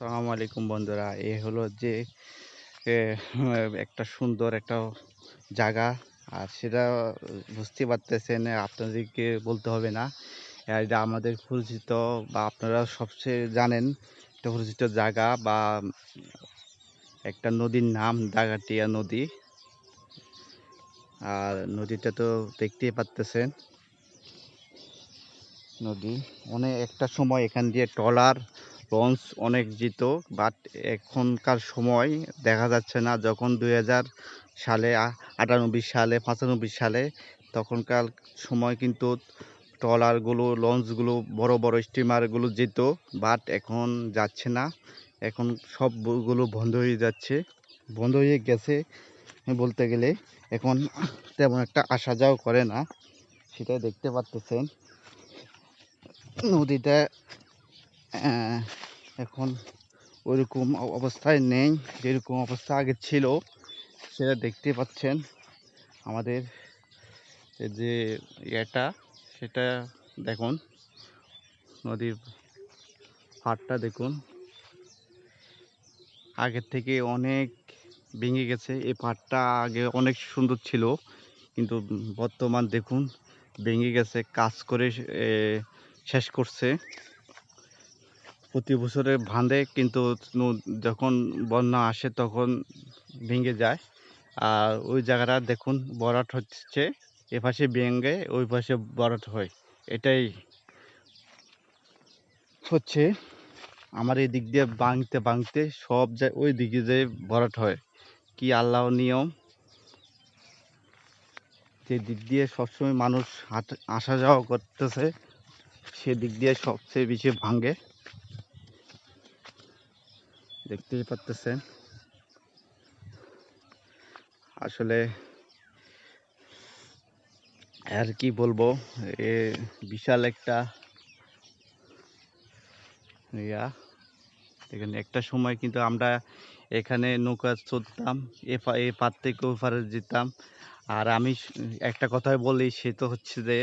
আসসালামু আলাইকুম বন্ধুরা। এ হলো যে একটা সুন্দর একটা জায়গা। আর সেটা বুঝতে পারতেছেন, আপনাদেরকে বলতে হবে না। এটা আমাদের পরিচিত বা আপনারা সবচেয়ে জানেন একটা পরিচিত জায়গা বা একটা নদীর নাম দাগাটিয়া নদী। আর নদীটা তো দেখতেই পারতেছেন। নদী অনেক একটা সময় এখান দিয়ে ট্রলার লঞ্চ অনেক জিত বাট এখনকার সময় দেখা যাচ্ছে না। যখন দুই হাজার সালে আটানব্বই সালে, পঁচানব্বই সালে, তখনকার সময় কিন্তু ট্রলারগুলো লঞ্চগুলো বড় বড় স্টিমারগুলো যেত বাট এখন যাচ্ছে না। এখন সবগুলো বন্ধ হয়ে যাচ্ছে। বন্ধ হয়ে গেছে বলতে গেলে, এখন তেমন একটা আসা যাওয়া করে না। সেটাই দেখতে পারতেছেন। নদীটা এখন ওইরকম অ- অবস্থায় নেই, যেরকম অবস্থা আগে ছিল, সেটা দেখতে পাচ্ছেন। আমাদের যে ইয়েটা, সেটা দেখুন, নদীর পাড়টা দেখুন। আগের থেকে অনেক ভেঙে গেছে, এই পাড়টা আগে অনেক সুন্দর ছিল, কিন্তু বর্তমান দেখুন, ভেঙে গেছে, কাজ করে শেষ করছে। প্রতি বছরে বাঁধে কিন্তু যখন বন্যা আসে তখন ভেঙে যায়। আর ওই জায়গাটা দেখুন, বরাট হচ্ছে এপাশে ভেঙে ওই পাশে বরাট হয়। এটাই হচ্ছে আমার এই দিক দিয়ে বাঁধতে বাঁধতে সব যায় ওই দিকে যে বরাট হয়। কি আল্লাহ নিয়ম? যে দিক দিয়ে সবসময় মানুষ হাট, আসা যাওয়া করতেছে সেদিক দিয়ে সবচেয়ে বেশি ভাঙে। দেখতেই পারতেছেন আসলে আর কি বলব, এ বিশাল একটা ইয়া। এখানে একটা সময় কিন্তু আমরা এখানে নৌকা চড়তাম, এ পার থেকে ওই পারে যেতাম। আর আমি একটা কথাই বলি সে তো হচ্ছে যে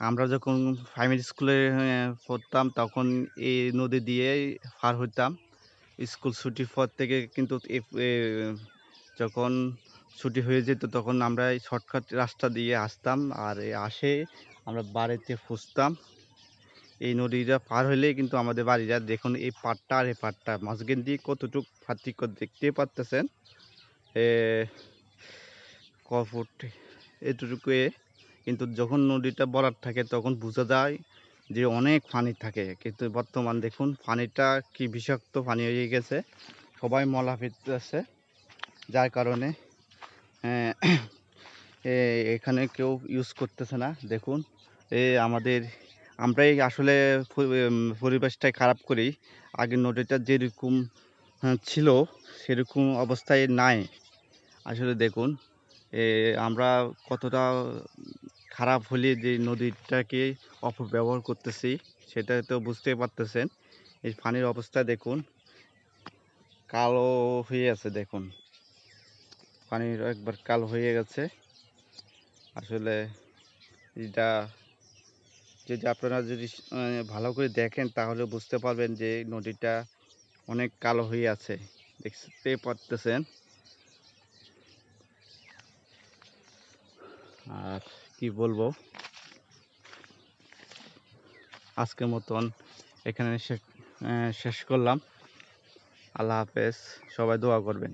আমরা যখন প্রাইমারি স্কুলে পড়তাম তখন এই নদী দিয়ে পার হইতাম। স্কুল ছুটির পর থেকে কিন্তু যখন ছুটি হয়ে যেত তখন আমরা এই শর্টকাট রাস্তা দিয়ে আসতাম আর আসে আমরা বাড়িতে ফুসতাম এই নদীটা পার হলেই কিন্তু আমাদের বাড়িটা দেখুন এই পাটটা আর এই পাটটা মাঝখান দিয়ে কতটুকু পার্থক্য দেখতে পারতেছেন? এ ক এতটুকু কিন্তু যখন নদীটা বরাট থাকে তখন বোঝা যায় যে অনেক পানি থাকে। কিন্তু বর্তমান দেখুন, পানিটা কি বিষাক্ত পানি হয়ে গেছে। সবাই মলা ফেলতেছে যার কারণে এখানে কেউ ইউজ করতেছে না। দেখুন, এ, আমাদের, আমরাই আসলে পরিবেশটাই খারাপ করি। আগে নদীটা যেরকম ছিল সেরকম অবস্থায় নাই। আসলে দেখুন, এ, আমরা কতটা খারাপ হলে যে নদীটাকে অপব্যবহার করতেছি, সেটা তো বুঝতেই পারতেছেন। এই পানির অবস্থা দেখুন, কালো হয়ে আছে দেখুন। পানির একবার কালো হয়ে গেছে। আসলে এটা যদি আপনারা যদি ভালো করে দেখেন, তাহলে বুঝতে পারবেন যে নদীটা অনেক কালো হয়ে আছে। দেখতে পারতেছেন? আর কি বলব? আজকের মতন এখানে শেষ শেষ করলাম। আল্লাহ হাফেজ সবাই দোয়া করবেন।